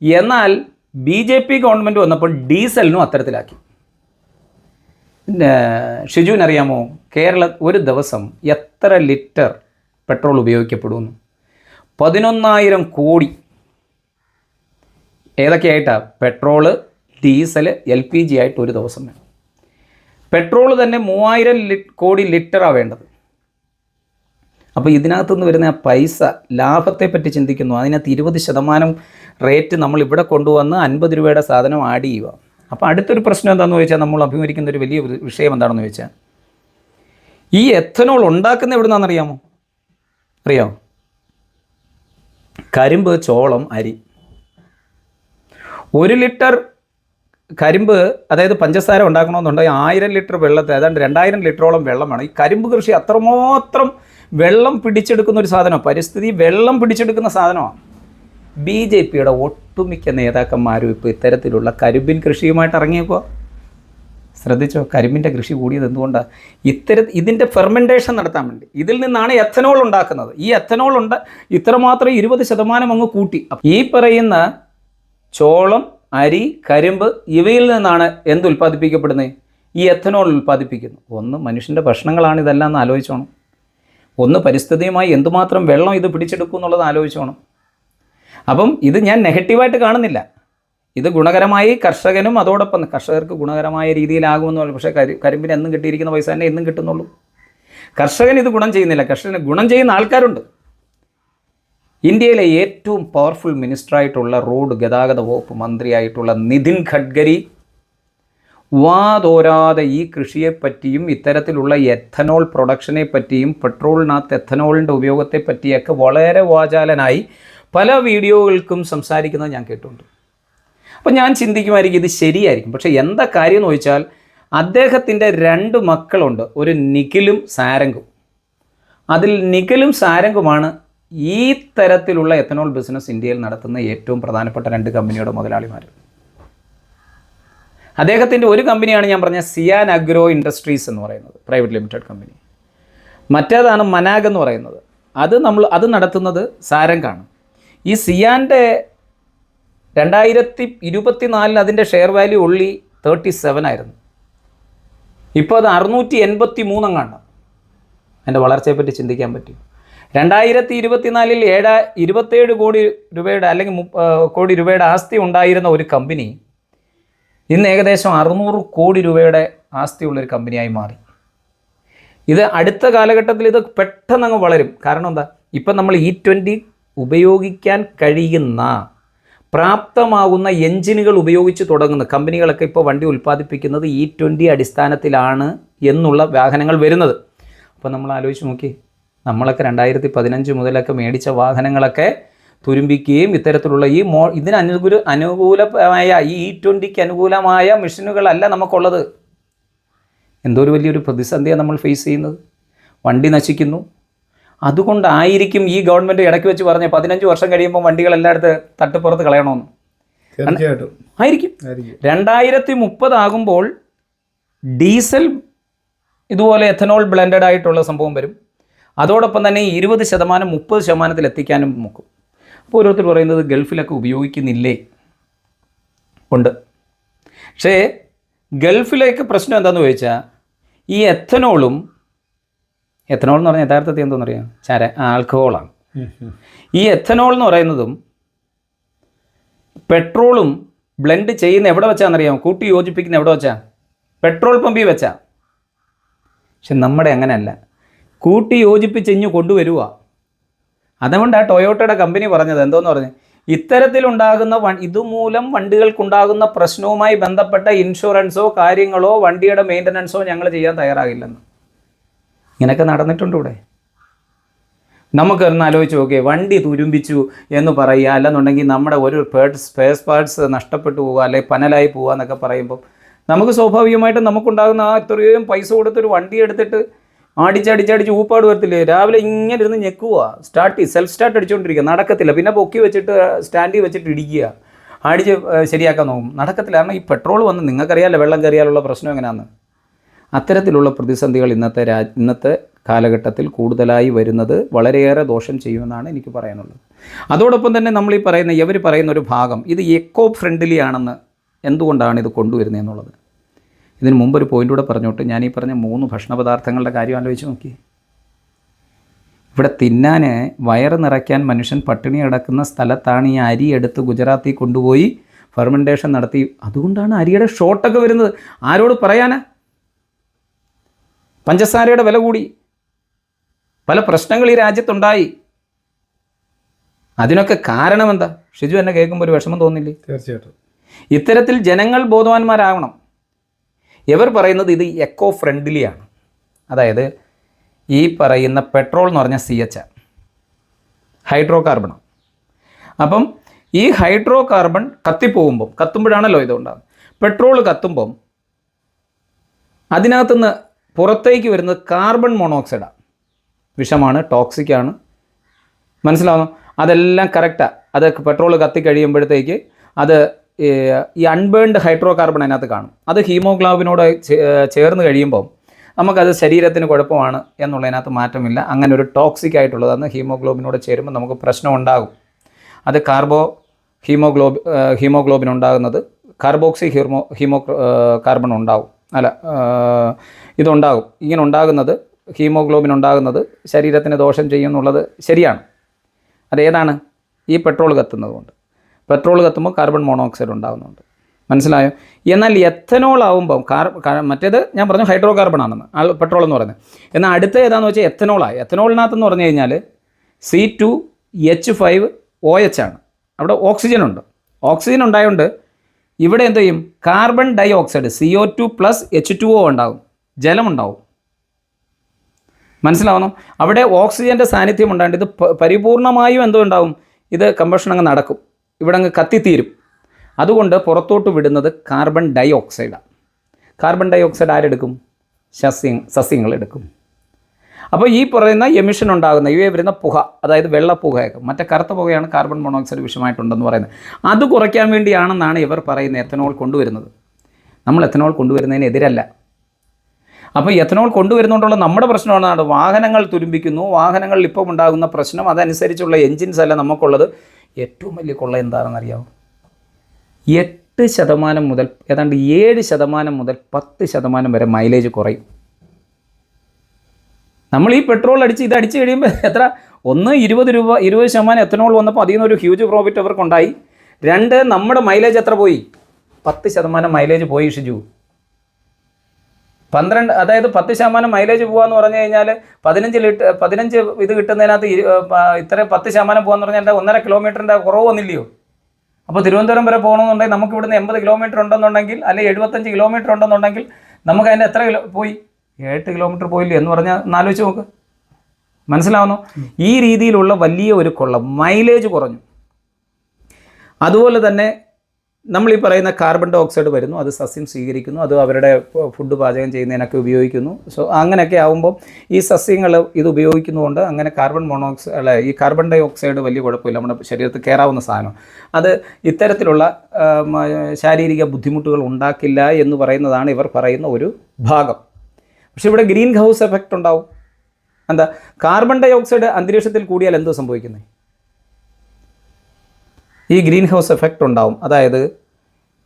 A: എന്നാൽ ബി ജെ പി ഗവൺമെന്റ് വന്നപ്പോൾ ഡീസലിനും അത്തരത്തിലാക്കി. ഷിജുവിനറിയാമോ കേരള ഒരു ദിവസം എത്ര ലിറ്റർ പെട്രോൾ ഉപയോഗിക്കപ്പെടുമെന്ന് പതിനൊന്നായിരം കോടി. ഏതൊക്കെയായിട്ടാണ് petrol diesel L P G ആയിട്ട് ഒരു ദിവസം വേണം. പെട്രോൾ തന്നെ മൂവായിരം കോടി ലിറ്ററാണ് വേണ്ടത്. അപ്പോൾ ഇതിനകത്തുനിന്ന് വരുന്ന ആ പൈസ ലാഭത്തെപ്പറ്റി ചിന്തിക്കുന്നു. അതിനകത്ത് ഇരുപത് ശതമാനം റേറ്റ് നമ്മൾ ഇവിടെ കൊണ്ടുവന്ന് അൻപത് രൂപയുടെ സാധനം ആഡ് ചെയ്യുക. അപ്പോൾ അടുത്തൊരു പ്രശ്നം എന്താണെന്ന് ചോദിച്ചാൽ നമ്മൾ അഭിമുഖിക്കുന്ന ഒരു വലിയ വിഷയം എന്താണെന്ന് ചോദിച്ചാൽ ഈ എഥനോൾ ഉണ്ടാക്കുന്ന എവിടെ നിന്നാണെന്നറിയാമോ അറിയാമോ കരിമ്പ് ചോളം അരി. ഒരു ലിറ്റർ കരിമ്പ് അതായത് പഞ്ചസാര ഉണ്ടാക്കണമെന്നുണ്ടെങ്കിൽ ആയിരം ലിറ്റർ വെള്ളത്തെ ഏതാണ്ട് രണ്ടായിരം ലിറ്ററോളം വെള്ളമാണ്. ഈ കരിമ്പ് കൃഷി അത്രമാത്രം വെള്ളം പിടിച്ചെടുക്കുന്ന ഒരു സാധനമാണ്. പരിസ്ഥിതി വെള്ളം പിടിച്ചെടുക്കുന്ന സാധനമാണ്. ബി ജെ പിയുടെ ഒട്ടുമിക്ക നേതാക്കന്മാരും ഇപ്പോൾ ഇത്തരത്തിലുള്ള കരിമ്പിൻ കൃഷിയുമായിട്ട് ഇറങ്ങിയപ്പോൾ ശ്രദ്ധിച്ചോ? കരിമ്പിന്റെ കൃഷി കൂടിയത് എന്തുകൊണ്ടാണ് ഇത്തര ഇതിന്റെ ഫെർമെന്റേഷൻ നടത്താൻ വേണ്ടി. ഇതിൽ നിന്നാണ് എഥനോൾ ഉണ്ടാക്കുന്നത്. ഈ എഥനോൾ ഉണ്ട് ഇത്രമാത്രം ഇരുപത് ശതമാനം അങ്ങ് കൂട്ടി. ഈ പറയുന്ന ചോളം അരി കരിമ്പ് ഇവയിൽ നിന്നാണ് എന്ത് ഉൽപ്പാദിപ്പിക്കപ്പെടുന്നത്? ഈ എഥനോൾ ഉൽപ്പാദിപ്പിക്കുന്നു. ഒന്ന് മനുഷ്യന്റെ ഭക്ഷണങ്ങളാണ് ഇതെല്ലാം എന്ന് ആലോചിച്ചോണം. ഒന്ന് പരിസ്ഥിതിയുമായി എന്തുമാത്രം വെള്ളം ഇത് പിടിച്ചെടുക്കും എന്നുള്ളത് ആലോചിച്ചോണം. അപ്പം ഇത് ഞാൻ നെഗറ്റീവായിട്ട് കാണുന്നില്ല. ഇത് ഗുണകരമായി കർഷകനും അതോടൊപ്പം കർഷകർക്ക് ഗുണകരമായ രീതിയിലാകുമെന്ന് പറഞ്ഞു. പക്ഷേ കരി കരിമ്പിന് എന്നും കിട്ടിയിരിക്കുന്ന പൈസ തന്നെ എന്നും കിട്ടുന്നുള്ളൂ. കർഷകൻ ഇത് ഗുണം ചെയ്യുന്നില്ല. കർഷകന് ഗുണം ചെയ്യുന്ന ആൾക്കാരുണ്ട്. ഇന്ത്യയിലെ ഏറ്റവും പവർഫുൾ മിനിസ്റ്ററായിട്ടുള്ള റോഡ് ഗതാഗത വകുപ്പ് മന്ത്രിയായിട്ടുള്ള നിതിൻ ഖഡ്ഗരി വാതോരാതെ ഈ കൃഷിയെപ്പറ്റിയും ഇത്തരത്തിലുള്ള എഥനോൾ പ്രൊഡക്ഷനെ പറ്റിയും പെട്രോളിനകത്ത് എഥനോളിന്റെ ഉപയോഗത്തെ പറ്റിയൊക്കെ വളരെ വാചാലനായി പല വീഡിയോകൾക്കും സംസാരിക്കുന്നത് ഞാൻ കേട്ടിട്ടുണ്ട്. അപ്പോൾ ഞാൻ ചിന്തിക്കുമായിരിക്കും ഇത് ശരിയായിരിക്കും. പക്ഷേ എന്താ കാര്യം എന്ന് ചോദിച്ചാൽ അദ്ദേഹത്തിന്റെ രണ്ട് മക്കളുണ്ട്. ഒരു നിഖിലും സാരംഗും. അതിൽ നിഖിലും സാരംഗുമാണ് ഈ തരത്തിലുള്ള എത്തനോൾ ബിസിനസ് ഇന്ത്യയിൽ നടത്തുന്ന ഏറ്റവും പ്രധാനപ്പെട്ട രണ്ട് കമ്പനിയുടെ മുതലാളിമാർ അദ്ദേഹത്തിന്റെ ഒരു കമ്പനിയാണ് ഞാൻ പറഞ്ഞ സിയാൻ അഗ്രോ ഇൻഡസ്ട്രീസ് എന്ന് പറയുന്നത് പ്രൈവറ്റ് ലിമിറ്റഡ് കമ്പനി. മറ്റേതാണ് മനാഗ് എന്ന് പറയുന്നത്. അത് നമ്മൾ അത് നടത്തുന്നത് സാരംഗാണ്. ഈ സിയാന്റെ രണ്ടായിരത്തി ഇരുപത്തി നാലിൽ അതിന്റെ ഷെയർ വാല്യൂ ഉള്ളി തേർട്ടി സെവൻ ആയിരുന്നു. ഇപ്പോൾ അത് അറുന്നൂറ്റി എൺപത്തി മൂന്നെങ്ങാണ്ട് എന്റെ വളർച്ചയെപ്പറ്റി ചിന്തിക്കാൻ പറ്റും രണ്ടായിരത്തി ഇരുപത്തിനാലിൽ ഏഴ് ഇരുപത്തേഴ് കോടി രൂപയുടെ അല്ലെങ്കിൽ കോടി രൂപയുടെ ആസ്തി ഉണ്ടായിരുന്ന ഒരു കമ്പനി ഇന്ന് ഏകദേശം അറുന്നൂറ് കോടി രൂപയുടെ ആസ്തിയുള്ളൊരു കമ്പനിയായി മാറി. ഇത് അടുത്ത കാലഘട്ടത്തിൽ ഇത് പെട്ടെന്ന് അങ്ങ് വളരും. കാരണം എന്താ? ഇപ്പം നമ്മൾ ഇ ട്വന്റി ഉപയോഗിക്കാൻ കഴിയുന്ന പ്രാപ്തമാകുന്ന എഞ്ചിനുകൾ ഉപയോഗിച്ച് തുടങ്ങുന്ന കമ്പനികളൊക്കെ ഇപ്പോൾ വണ്ടി ഉൽപ്പാദിപ്പിക്കുന്നത് ഇ ട്വന്റി അടിസ്ഥാനത്തിലാണ് എന്നുള്ള വാഹനങ്ങൾ വരുന്നത്. അപ്പോൾ നമ്മൾ ആലോചിച്ച് നോക്കി നമ്മളൊക്കെ രണ്ടായിരത്തി പതിനഞ്ച് മുതലൊക്കെ മേടിച്ച വാഹനങ്ങളൊക്കെ തുരുമ്പിക്കുകയും ഇത്തരത്തിലുള്ള ഈ മോ ഇതിന് അനുകൂല അനുകൂലമായ ഈ ഇ ട്വന്റിക്ക് അനുകൂലമായ മെഷീനുകളല്ല നമുക്കുള്ളത്. എന്തോ ഒരു വലിയൊരു പ്രതിസന്ധിയാണ് നമ്മൾ ഫേസ് ചെയ്യുന്നത്. വണ്ടി നശിക്കുന്നു. അതുകൊണ്ടായിരിക്കും ഈ ഗവൺമെന്റ് ഇടയ്ക്ക് വെച്ച് പറഞ്ഞ പതിനഞ്ച് വർഷം കഴിയുമ്പോൾ വണ്ടികൾ എല്ലായിടത്ത് തട്ടുപുറത്ത് കളയണമെന്ന് ആയിരിക്കും. രണ്ടായിരത്തി മുപ്പതാകുമ്പോൾ ഡീസൽ ഇതുപോലെ എഥനോൾ ബ്ലെൻഡഡ് ആയിട്ടുള്ള സംഭവം വരും. അതോടൊപ്പം തന്നെ ഇരുപത് ശതമാനം മുപ്പത് ശതമാനത്തിൽ എത്തിക്കാനും നോക്കും. അപ്പോൾ ഓരോരുത്തർ പറയുന്നത് ഗൾഫിലൊക്കെ ഉപയോഗിക്കുന്നില്ലേ? ഉണ്ട്. പക്ഷേ ഗൾഫിലേക്ക് പ്രശ്നം എന്താണെന്ന് ചോദിച്ചാൽ ഈ എഥനോളും എഥനോൾ എന്ന് പറഞ്ഞാൽ യഥാർത്ഥത്തിൽ എന്തോന്നറിയാം ചാര ആൽക്കഹോളാണ്. ഈ എഥനോൾ എന്ന് പറയുന്നതും പെട്രോളും ബ്ലെൻഡ് ചെയ്യുന്ന എവിടെ വെച്ചാണെന്നറിയാം കൂട്ടി യോജിപ്പിക്കുന്ന എവിടെ വെച്ചാൽ പെട്രോൾ പമ്പിൽ വെച്ചാൽ പക്ഷെ നമ്മുടെ അങ്ങനെയല്ല. കൂട്ടി യോജിപ്പിച്ച് ഇഞ്ഞു അതുകൊണ്ട് ആ ടൊയോട്ടയുടെ കമ്പനി പറഞ്ഞത് എന്തോന്ന് പറഞ്ഞു? ഇത്തരത്തിലുണ്ടാകുന്ന വ ഇതുമൂലം വണ്ടികൾക്കുണ്ടാകുന്ന പ്രശ്നവുമായി ബന്ധപ്പെട്ട ഇൻഷുറൻസോ കാര്യങ്ങളോ വണ്ടിയുടെ മെയിന്റനൻസോ ഞങ്ങൾ ചെയ്യാൻ തയ്യാറാകില്ലെന്ന്. ഇങ്ങനെയൊക്കെ നടന്നിട്ടുണ്ട് ഇവിടെ. നമുക്ക് ഒന്ന് ആലോചിച്ച് നോക്കി വണ്ടി തുരുമ്പിച്ചു എന്ന് പറയുക അല്ലെന്നുണ്ടെങ്കിൽ നമ്മുടെ ഒരു പേർട്സ് സ്പേസ് പാർട്സ് നഷ്ടപ്പെട്ടു പോവുക അല്ലെങ്കിൽ പനലായി പോവുക എന്നൊക്കെ പറയുമ്പോൾ നമുക്ക് സ്വാഭാവികമായിട്ടും നമുക്കുണ്ടാകുന്ന ആ ഇത്രയും പൈസ കൊടുത്തൊരു വണ്ടി എടുത്തിട്ട് അടിച്ചടിച്ചടിച്ച് ഊപ്പാട് വരത്തില്ലേ? രാവിലെ ഇങ്ങനെ ഇരുന്ന് ഞെക്കുക സ്റ്റാർട്ട് സെൽഫ് സ്റ്റാർട്ട് അടിച്ചുകൊണ്ടിരിക്കുക നടക്കത്തില്ല. പിന്നെ പൊക്കി വെച്ചിട്ട് സ്റ്റാൻഡിൽ വെച്ചിട്ട് ഇടിക്കുക. അടിച്ച് ശരിയാക്കാൻ നോക്കും. നടക്കത്തില്ല. കാരണം ഈ പെട്രോൾ വന്ന് നിങ്ങൾക്കറിയാമല്ലോ വെള്ളം കയറിയാലുള്ള പ്രശ്നം എങ്ങനെയാണെന്ന് അത്തരത്തിലുള്ള പ്രതിസന്ധികൾ ഇന്നത്തെ രാ ഇന്നത്തെ കാലഘട്ടത്തിൽ കൂടുതലായി വരുന്നത് വളരെയേറെ ദോഷം ചെയ്യുമെന്നാണ് എനിക്ക് പറയാനുള്ളത്. അതോടൊപ്പം തന്നെ നമ്മൾ ഈ പറയുന്ന ഇവർ പറയുന്ന ഒരു ഭാഗം ഇത് എക്കോ ഫ്രണ്ട്ലി ആണെന്ന് എന്തുകൊണ്ടാണ് ഇത് കൊണ്ടുവരുന്നത് എന്നുള്ളത് ഇതിന് മുമ്പ് ഒരു പോയിന്റ് കൂടെ പറഞ്ഞോട്ട് ഞാൻ ഈ പറഞ്ഞ മൂന്ന് ഭക്ഷണ പദാർത്ഥങ്ങളുടെ കാര്യം ആലോചിച്ച് നോക്കി. ഇവിടെ തിന്നാൻ വയറ് നിറയ്ക്കാൻ മനുഷ്യൻ പട്ടിണി കിടക്കുന്ന സ്ഥലത്താണ് ഈ അരി എടുത്ത് ഗുജറാത്തിൽ കൊണ്ടുപോയി ഫെർമെന്റേഷൻ നടത്തി. അതുകൊണ്ടാണ് അരിയുടെ ഷോട്ടൊക്കെ വരുന്നത്. ആരോട് പറയാനാ? പഞ്ചസാരയുടെ വില കൂടി. പല പ്രശ്നങ്ങൾ ഈ രാജ്യത്തുണ്ടായി. അതിനൊക്കെ കാരണം എന്താ ഷിജു എന്നെ കേൾക്കുമ്പോൾ ഒരു വിഷമം തോന്നില്ലേ?
B: തീർച്ചയായിട്ടും.
A: ഇത്തരത്തിൽ ജനങ്ങൾ ബോധവാന്മാരാകണം. ഇവർ പറയുന്നത് ഇത് എക്കോ ഫ്രണ്ട്ലി ആണ്. അതായത് ഈ പറയുന്ന പെട്രോൾ എന്ന് പറഞ്ഞാൽ സി എച്ച് ഹൈഡ്രോ കാർബണാണ് അപ്പം ഈ ഹൈഡ്രോ കാർബൺ കത്തിപ്പോകുമ്പം കത്തുമ്പോഴാണല്ലോ ഇതുണ്ടാകുന്നത് പെട്രോൾ കത്തുമ്പം അതിനകത്തുനിന്ന് പുറത്തേക്ക് വരുന്നത് കാർബൺ മോണോക്സൈഡാണ് വിഷമാണ് ടോക്സിക്കാണ് മനസ്സിലാവുന്നു? അതെല്ലാം കറക്റ്റാണ് അത് പെട്രോൾ കത്തിക്കഴിയുമ്പോഴത്തേക്ക് അത് ഈ അൺബേൺഡ് ഹൈഡ്രോ കാർബൺ അതിനകത്ത് കാണും. അത് ഹീമോഗ്ലോബിനോട് ചേർന്ന് കഴിയുമ്പോൾ നമുക്കത് ശരീരത്തിന് കുഴപ്പമാണ് എന്നുള്ളതിനകത്ത് മാറ്റമില്ല. അങ്ങനെ ഒരു ടോക്സിക് ആയിട്ടുള്ളതാണ് ഹീമോഗ്ലോബിനോട് ചേരുമ്പോൾ നമുക്ക് പ്രശ്നം ഉണ്ടാകും. അത് കാർബോ ഹീമോഗ്ലോബി ഹീമോഗ്ലോബിൻ ഉണ്ടാകുന്നത് കാർബോക്സി ഹീമോ ഹീമോ കാർബൺ ഉണ്ടാകും അല്ല ഇതുണ്ടാകും. ഇങ്ങനെ ഉണ്ടാകുന്നത് ഹീമോഗ്ലോബിൻ ഉണ്ടാകുന്നത് ശരീരത്തിന് ദോഷം ചെയ്യുന്നുള്ളത് ശരിയാണ്. അതേതാണ് ഈ പെട്രോൾ കത്തുന്നത് കൊണ്ട്. പെട്രോൾ കത്തുമ്പോൾ കാർബൺ മോണോക്സൈഡ് ഉണ്ടാകുന്നുണ്ട്. മനസ്സിലായോ? എന്നാൽ എത്തനോൾ ആവുമ്പം കാർ മറ്റേത് ഞാൻ പറഞ്ഞു ഹൈഡ്രോ കാർബൺ ആണെന്ന് പെട്രോൾ എന്ന് പറയുന്നത്. എന്നാൽ അടുത്ത ഏതാണെന്ന് വെച്ചാൽ എത്തനോളായി എത്തനോളിനകത്തെന്ന് പറഞ്ഞു കഴിഞ്ഞാൽ C two H five O H ആണ്. അവിടെ ഓക്സിജൻ ഉണ്ട്. ഓക്സിജൻ ഉണ്ടായതുകൊണ്ട് ഇവിടെ എന്ത് ചെയ്യും? Carbon dioxide C O two plus H two O ഉണ്ടാകും ജലമുണ്ടാവും മനസ്സിലാവുന്നു? അവിടെ ഓക്സിജന്റെ സാന്നിധ്യം ഉണ്ടായിട്ട് ഇത് പരിപൂർണമായും എന്തോ ഉണ്ടാവും ഇത് കമ്പഷൻ അങ്ങ് നടക്കും. ഇവിടെ അങ്ങ് കത്തിത്തീരും. അതുകൊണ്ട് പുറത്തോട്ട് വിടുന്നത് കാർബൺ ഡൈ ഓക്സൈഡാണ് കാർബൺ ഡൈ ഓക്സൈഡ് ആരെടുക്കും? സസ്യ സസ്യങ്ങൾ എടുക്കും അപ്പോൾ ഈ പറയുന്ന എമിഷൻ ഉണ്ടാകുന്ന ഇവയെ വരുന്ന പുക അതായത് വെള്ള പുകയൊക്കെ മറ്റേ കറുത്ത പുകയാണ് കാർബൺ മോണോക്സൈഡ് വിഷമായിട്ടുണ്ടെന്ന് പറയുന്നത്. അത് കുറയ്ക്കാൻ വേണ്ടിയാണെന്നാണ് ഇവർ പറയുന്നത് എത്തനോൾ കൊണ്ടുവരുന്നത്. നമ്മൾ എത്തനോൾ കൊണ്ടുവരുന്നതിനെതിരല്ല അപ്പോൾ എത്തനോൾ കൊണ്ടുവരുന്നതുകൊണ്ടുള്ള നമ്മുടെ പ്രശ്നമാണ് വാഹനങ്ങൾ തുരുമ്പിക്കുന്നു. വാഹനങ്ങളിൽ ഇപ്പം ഉണ്ടാകുന്ന പ്രശ്നം അതനുസരിച്ചുള്ള എൻജിൻസ് അല്ല നമുക്കുള്ളത്. ഏറ്റവും വലിയ കൊള്ള എന്താണെന്ന് അറിയാമോ എട്ട് ശതമാനം മുതൽ ഏതാണ്ട് ഏഴ് ശതമാനം മുതൽ പത്ത് ശതമാനം വരെ മൈലേജ് കുറയും. നമ്മൾ ഈ പെട്രോൾ അടിച്ച് ഇത് അടിച്ച് കഴിയുമ്പോൾ എത്ര? ഒന്ന് ഇരുപത് രൂപ ഇരുപത് ശതമാനം എത്തനോൾ വന്നപ്പോൾ അതിൽ നിന്നൊരു ഹ്യൂജ് പ്രോഫിറ്റ് അവർക്കുണ്ടായി. രണ്ട് നമ്മുടെ മൈലേജ് എത്ര പോയി? പത്ത് ശതമാനം മൈലേജ് പോയി ഷിജു. പന്ത്രണ്ട് അതായത് പത്ത് ശതമാനം മൈലേജ് പോകാന്ന് പറഞ്ഞു കഴിഞ്ഞാൽ പതിനഞ്ച് ലിറ്റർ പതിനഞ്ച് ഇത് കിട്ടുന്നതിനകത്ത് ഇത്ര പത്ത് ശതമാനം പോകാന്ന് പറഞ്ഞാൽ ഒന്നര കിലോമീറ്ററിന്റെ കുറവ് വന്നില്ലയോ അപ്പോൾ തിരുവനന്തപുരം വരെ പോകണമെന്നുണ്ടെങ്കിൽ നമുക്ക് ഇവിടുന്ന് എൺപത് കിലോമീറ്റർ ഉണ്ടെന്നുണ്ടെങ്കിൽ അല്ലെങ്കിൽ എഴുപത്തഞ്ച് കിലോമീറ്റർ ഉണ്ടെന്നുണ്ടെങ്കിൽ നമുക്ക് അതിന്റെ എത്ര കിലോ പോയി? എട്ട് കിലോമീറ്റർ പോയില്ലേ എന്ന് പറഞ്ഞാൽ ഒന്നാലോചിച്ച് നോക്ക്. മനസ്സിലാവുന്നു? ഈ രീതിയിലുള്ള വലിയ ഒരു കൊള്ള മൈലേജ് കുറഞ്ഞു. അതുപോലെ തന്നെ നമ്മൾ ഈ പറയുന്ന കാർബൺ ഡൈ ഓക്സൈഡ് വരുന്നു അത് സസ്യം സ്വീകരിക്കുന്നു അത് അവരുടെ ഫുഡ് പാചകം ചെയ്യുന്നതിനൊക്കെ ഉപയോഗിക്കുന്നു. സോ അങ്ങനെയൊക്കെ ആകുമ്പോൾ ഈ സസ്യങ്ങൾ ഇത് ഉപയോഗിക്കുന്നതുകൊണ്ട് അങ്ങനെ കാർബൺ മോണോക്സൈഡ് അല്ല ഈ കാർബൺ ഡൈ ഓക്സൈഡ് വലിയ കുഴപ്പമില്ല നമ്മുടെ ശരീരത്തിൽ കയറാവുന്ന സാധനം. അത് ഇത്തരത്തിലുള്ള ശാരീരിക ബുദ്ധിമുട്ടുകൾ ഉണ്ടാക്കില്ല എന്ന് പറയുന്നതാണ് ഇവർ പറയുന്ന ഒരു ഭാഗം. പക്ഷെ ഇവിടെ ഗ്രീൻ ഹൗസ് എഫക്റ്റ് ഉണ്ടാവും. എന്താ? കാർബൺ ഡൈ ഓക്സൈഡ് അന്തരീക്ഷത്തിൽ കൂടിയാൽ എന്തോ സംഭവിക്കുന്നത് ഈ ഗ്രീൻ ഹൗസ് എഫക്റ്റ് ഉണ്ടാവും. അതായത്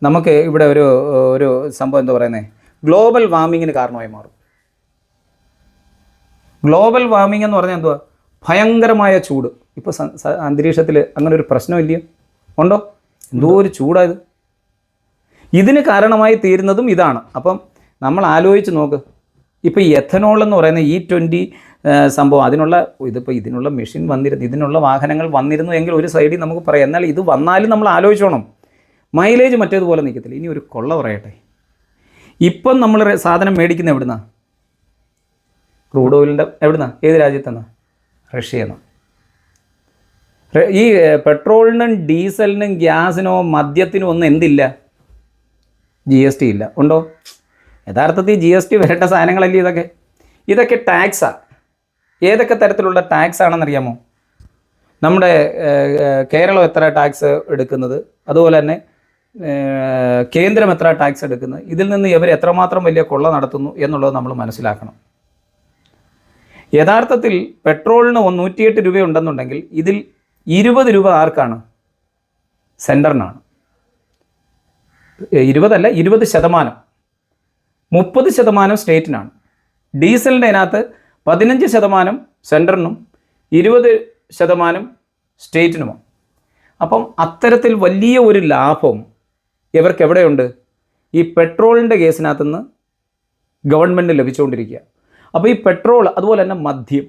A: നമുക്ക് ഇവിടെ ഒരു ഒരു സംഭവം എന്താ പറയുന്നത് ഗ്ലോബൽ വാർമിങ്ങിന് കാരണമായി മാറും. ഗ്ലോബൽ വാർമിംഗ് എന്ന് പറഞ്ഞാൽ എന്തുവാ? ഭയങ്കരമായ ചൂട്. ഇപ്പോൾ അന്തരീക്ഷത്തിൽ അങ്ങനെ ഒരു പ്രശ്നമില്ലയോ ഉണ്ടോ? എന്തോ ഒരു ചൂടായത് ഇതിന് കാരണമായി തീരുന്നതും ഇതാണ്. അപ്പം നമ്മൾ ആലോചിച്ച് നോക്ക്. ഇപ്പോൾ ഈ എഥനോൾ എന്ന് പറയുന്ന ഇ ട്വന്റി സംഭവം. അതിനുള്ള ഇതിപ്പോൾ ഇതിനുള്ള മെഷീൻ വന്നിരുന്നു ഇതിനുള്ള വാഹനങ്ങൾ വന്നിരുന്നു എങ്കിൽ ഒരു സൈഡിൽ നമുക്ക് പറയാം. എന്നാൽ ഇത് വന്നാലും നമ്മൾ ആലോചിച്ചോണം. മൈലേജ് മറ്റേതുപോലെ നിൽക്കത്തില്ല. ഇനി ഒരു കൊള്ള പറയട്ടെ. ഇപ്പം നമ്മൾ സാധനം മേടിക്കുന്ന എവിടുന്ന? ക്രൂഡ് ഓയിലിന്റെ എവിടുന്ന? ഏത് രാജ്യത്തുനിന്നാ റഷ്യ എന്ന ഈ പെട്രോളിനും ഡീസലിനും ഗ്യാസിനോ മദ്യത്തിനോ ഒന്നും എന്തില്ല? ജി എസ് ടി ഇല്ല. ഉണ്ടോ? യഥാർത്ഥത്തിൽ ജി എസ് ടി വരേണ്ട സാധനങ്ങളല്ലേ ഇതൊക്കെ? ഇതൊക്കെ ടാക്സാണ് ഏതൊക്കെ തരത്തിലുള്ള ടാക്സ് ആണെന്നറിയാമോ? നമ്മുടെ കേരളം എത്ര ടാക്സ് എടുക്കുന്നത്? അതുപോലെ തന്നെ കേന്ദ്രം എത്ര ടാക്സ് എടുക്കുന്നത്? ഇതിൽ നിന്ന് ഇവർ എത്രമാത്രം വലിയ കൊള്ള നടത്തുന്നു എന്നുള്ളത് നമ്മൾ മനസ്സിലാക്കണം. യഥാർത്ഥത്തിൽ പെട്രോളിന് നൂറ്റിയെട്ട് രൂപയുണ്ടെന്നുണ്ടെങ്കിൽ ഇതിൽ ഇരുപത് രൂപ ആർക്കാണ്? സെന്ററിനാണ് ഇരുപതല്ല ഇരുപത് ശതമാനം. മുപ്പത് ശതമാനം സ്റ്റേറ്റിനാണ്. ഡീസലിന്റെ അതിനകത്ത് പതിനഞ്ച് ശതമാനം സെന്ററിനും ഇരുപത് ശതമാനം സ്റ്റേറ്റിനുമാണ്. അപ്പം അത്തരത്തിൽ വലിയ ഒരു ലാഭം ഇവർക്ക് എവിടെയുണ്ട് ഈ പെട്രോളിന്റെ കേസിനകത്തുനിന്ന് ഗവൺമെന്റ് ലഭിച്ചുകൊണ്ടിരിക്കുക. അപ്പോൾ ഈ പെട്രോൾ അതുപോലെ തന്നെ മദ്യം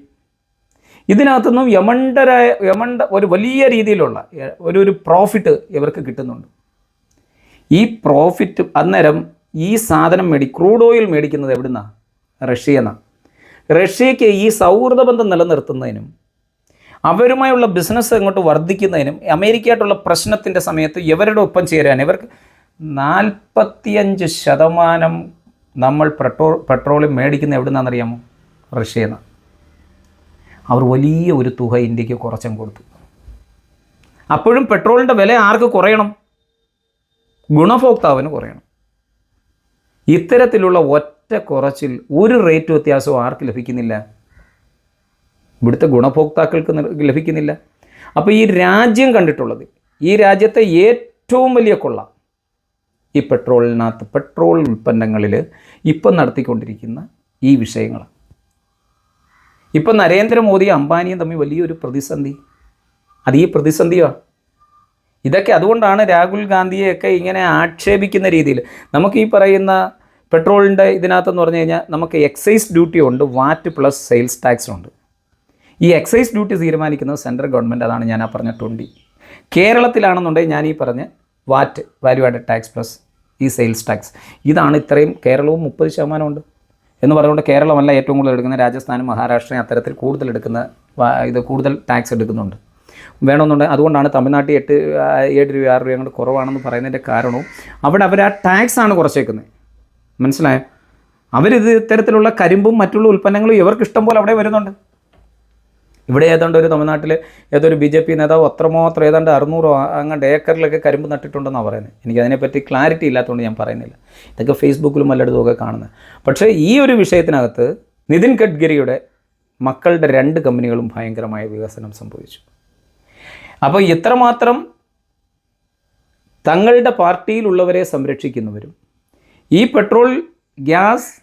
A: ഇതിനകത്തുനിന്നും യമണ്ടരായ യമണ്ട ഒരു വലിയ രീതിയിലുള്ള ഒരു ഒരു പ്രോഫിറ്റ് ഇവർക്ക് കിട്ടുന്നുണ്ട്. ഈ പ്രോഫിറ്റ് അന്നേരം ഈ സാധനം മേടി ക്രൂഡ് ഓയിൽ മേടിക്കുന്നത് എവിടുന്നാണ് റഷ്യ നിന്നാണ് റഷ്യയ്ക്ക് ഈ സൗഹൃദ ബന്ധം നിലനിർത്തുന്നതിനും അവരുമായുള്ള ബിസിനസ് അങ്ങോട്ട് വർദ്ധിക്കുന്നതിനും അമേരിക്കയായിട്ടുള്ള പ്രശ്നത്തിന്റെ സമയത്ത് ഇവരുടെ ഒപ്പം ചേരാൻ ഇവർക്ക് നാൽപ്പത്തിയഞ്ച് ശതമാനം നമ്മൾ പെട്രോൾ പെട്രോളിയം മേടിക്കുന്ന എവിടുന്നാണെന്നറിയാമോ? റഷ്യയിൽ നിന്ന് അവർ വലിയ ഒരു തുക ഇന്ത്യയ്ക്ക് കുറച്ചും കൊടുത്തു. അപ്പോഴും പെട്രോളിന്റെ വില ആർക്ക് കുറയണം? ഗുണഭോക്താവിന് കുറയണം. ഇത്തരത്തിലുള്ള ഒറ്റ കുറച്ചിൽ ഒരു റേറ്റ് വ്യത്യാസവും ആർക്ക് ലഭിക്കുന്നില്ല? ഇവിടുത്തെ ഗുണഭോക്താക്കൾക്ക് ലഭിക്കുന്നില്ല. അപ്പോൾ ഈ രാജ്യം കണ്ടിട്ടുള്ളത് ഈ രാജ്യത്തെ ഏറ്റവും വലിയ കൊള്ള ഈ പെട്രോളിനകത്ത് പെട്രോൾ ഉൽപ്പന്നങ്ങളിൽ ഇപ്പം നടത്തിക്കൊണ്ടിരിക്കുന്ന ഈ വിഷയങ്ങളാണ്. ഇപ്പം നരേന്ദ്രമോദിയും അംബാനിയും തമ്മിൽ വലിയൊരു പ്രതിസന്ധി. അത് ഈ പ്രതിസന്ധിയോ. ഇതൊക്കെ അതുകൊണ്ടാണ് രാഹുൽ ഗാന്ധിയെയൊക്കെ ഇങ്ങനെ ആക്ഷേപിക്കുന്ന രീതിയിൽ നമുക്ക് ഈ പറയുന്ന പെട്രോളിന്റെ ഇതിനകത്തെന്ന് പറഞ്ഞു കഴിഞ്ഞാൽ നമുക്ക് എക്സൈസ് ഡ്യൂട്ടി ഉണ്ട് വാറ്റ് പ്ലസ് സെയിൽസ് ടാക്സ് ഉണ്ട്. ഈ എക്സൈസ് ഡ്യൂട്ടി തീരുമാനിക്കുന്നത് സെൻട്രൽ ഗവൺമെന്റ് അതാണ് ഞാൻ ആ പറഞ്ഞ ട്വന്റി കേരളത്തിലാണെന്നുണ്ടെങ്കിൽ ഞാൻ ഈ പറഞ്ഞ VAT value added tax plus ഈ സെയിൽസ് ടാക്സ് ഇതാണ് ഇത്രയും കേരളവും മുപ്പത് ശതമാനമുണ്ട് എന്ന് പറഞ്ഞുകൊണ്ട് കേരളമല്ല ഏറ്റവും കൂടുതൽ എടുക്കുന്ന രാജസ്ഥാനും മഹാരാഷ്ട്രയും അത്തരത്തിൽ കൂടുതൽ എടുക്കുന്ന ഇത് കൂടുതൽ ടാക്സ് എടുക്കുന്നുണ്ട്. വേണമെന്നുണ്ടെങ്കിൽ അതുകൊണ്ടാണ് തമിഴ്നാട്ടിൽ എട്ട് ഏഴ് രൂപ ആറ് രൂപ അങ്ങോട്ട് കുറവാണെന്ന് പറയുന്നതിന്റെ കാരണവും. അവിടെ അവർ ആ ടാക്സാണ് കുറച്ചേക്കുന്നത്. മനസ്സിലായോ? അവരിത് ഇത്തരത്തിലുള്ള കരിമ്പും മറ്റുള്ള ഉൽപ്പന്നങ്ങളും ഇവർക്ക് ഇഷ്ടം പോലെ അവിടെ വരുന്നുണ്ട്. ഇവിടെ ഏതാണ്ട് ഒരു തമിഴ്നാട്ടിൽ ഏതൊരു ബി ജെ പി നേതാവ് അത്രമാത്രം ഏതാണ്ട് അറുന്നൂറോ അങ്ങാണ്ട് ഏക്കറിലൊക്കെ കരിമ്പ് നട്ടിട്ടുണ്ടെന്നാണ് പറയുന്നത്. എനിക്കതിനെപ്പറ്റി ക്ലാരിറ്റി ഇല്ലാത്തതുകൊണ്ട് ഞാൻ പറയുന്നില്ല. ഇതൊക്കെ ഫേസ്ബുക്കിലും പലയിടത്തും ഒക്കെ കാണുന്നത്. പക്ഷേ ഈ ഒരു വിഷയത്തിനകത്ത് നിതിൻ ഗഡ്കരിയുടെ മക്കളുടെ രണ്ട് കമ്പനികളും ഭയങ്കരമായ വികസനം സംഭവിച്ചു. അപ്പോൾ ഇത്രമാത്രം തങ്ങളുടെ പാർട്ടിയിലുള്ളവരെ സംരക്ഷിക്കുന്നവരും ഈ പെട്രോൾ ഗ്യാസ്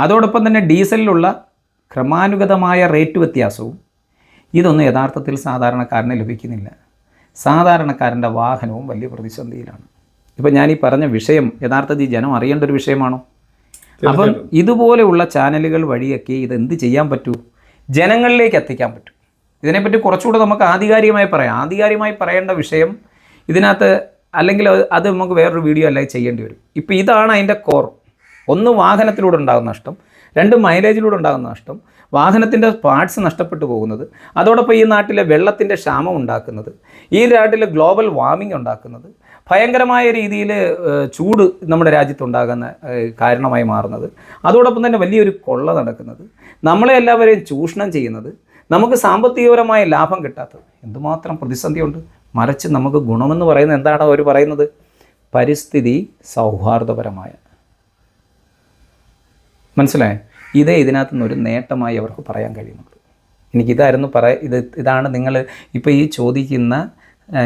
A: അതോടൊപ്പം തന്നെ ഡീസലിലുള്ള ക്രമാനുഗതമായ റേറ്റ് വ്യത്യാസവും ഇതൊന്നും യഥാർത്ഥത്തിൽ സാധാരണക്കാരന് ലഭിക്കുന്നില്ല. സാധാരണക്കാരന്റെ വാഹനവും വലിയ പ്രതിസന്ധിയിലാണ്. ഇപ്പം ഞാൻ ഈ പറഞ്ഞ വിഷയം യഥാർത്ഥത്തിൽ ജനം അറിയേണ്ട ഒരു വിഷയമാണോ? അപ്പം ഇതുപോലെയുള്ള ചാനലുകൾ വഴിയൊക്കെ ഇത് എന്ത് ചെയ്യാൻ പറ്റൂ? ജനങ്ങളിലേക്ക് എത്തിക്കാൻ പറ്റും. ഇതിനെപ്പറ്റി കുറച്ചുകൂടെ നമുക്ക് ആധികാരികമായി പറയാം. ആധികാരികമായി പറയേണ്ട വിഷയം ഇതിനകത്ത് അല്ലെങ്കിൽ അത് നമുക്ക് വേറൊരു വീഡിയോ അല്ലെങ്കിൽ ചെയ്യേണ്ടി വരും. ഇപ്പോൾ ഇതാണ് അതിന്റെ കോർ ഒന്ന് വാഹനത്തിലൂടെ ഉണ്ടാകുന്ന നഷ്ടം രണ്ട് മൈലേജിലൂടെ ഉണ്ടാകുന്ന നഷ്ടം വാഹനത്തിന്റെ പാർട്സ് നഷ്ടപ്പെട്ടു പോകുന്നത് അതോടൊപ്പം ഈ നാട്ടിലെ വെള്ളത്തിന്റെ ക്ഷാമം ഉണ്ടാക്കുന്നത് ഈ നാട്ടിലെ ഗ്ലോബൽ വാർമിംഗ് ഉണ്ടാക്കുന്നത് ഭയങ്കരമായ രീതിയിൽ ചൂട് നമ്മുടെ രാജ്യത്തുണ്ടാകുന്ന കാരണമായി മാറുന്നത് അതോടൊപ്പം തന്നെ വലിയൊരു കൊള്ള നടക്കുന്നത് നമ്മളെ എല്ലാവരെയും ചൂഷണം ചെയ്യുന്നത് നമുക്ക് സാമ്പത്തികപരമായ ലാഭം കിട്ടാത്തത് എന്തുമാത്രം പ്രതിസന്ധിയുണ്ട്. മറിച്ച് നമുക്ക് ഗുണമെന്ന് പറയുന്നത് എന്താണ് അവർ പറയുന്നത്? പരിസ്ഥിതി സൗഹാർദ്ദപരമായ. മനസ്സിലായേ? ഇതേ ഇതിനകത്തു നിന്നൊരു നേട്ടമായി അവർക്ക് പറയാൻ കഴിയുന്നുള്ളൂ എനിക്കിതായിരുന്നു പറ ഇത് ഇതാണ് നിങ്ങൾ ഇപ്പോൾ ഈ ചോദിക്കുന്ന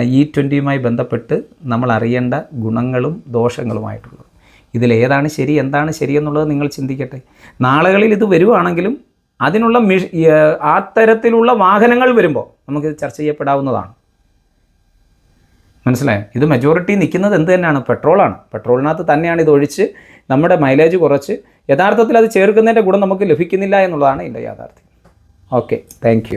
A: ഇ ട്വന്റിയുമായി ബന്ധപ്പെട്ട് നമ്മൾ അറിയേണ്ട ഗുണങ്ങളും ദോഷങ്ങളുമായിട്ടുള്ളത്. ഇതിലേതാണ് ശരി എന്താണ് ശരിയെന്നുള്ളത് നിങ്ങൾ ചിന്തിക്കട്ടെ. നാളുകളിൽ ഇത് വരുവാണെങ്കിലും അതിനുള്ള മിഷ് ഏഹ് ആ തരത്തിലുള്ള വാഹനങ്ങൾ വരുമ്പോൾ നമുക്ക് ചർച്ച ചെയ്യപ്പെടാവുന്നതാണ്. മനസ്സിലായോ? ഇത് മെജോറിറ്റി നിൽക്കുന്നത് എന്ത് തന്നെയാണ്? പെട്രോളാണ് പെട്രോളിനകത്ത് തന്നെയാണ് ഇത് ഒഴിച്ച് നമ്മുടെ മൈലേജ് കുറച്ച്. യഥാർത്ഥത്തിൽ അത് ചേർക്കുന്നതിന്റെ ഗുണം നമുക്ക് ലഭിക്കുന്നില്ല എന്നുള്ളതാണ് ഇതിന്റെ യാഥാർത്ഥ്യം. Okay thank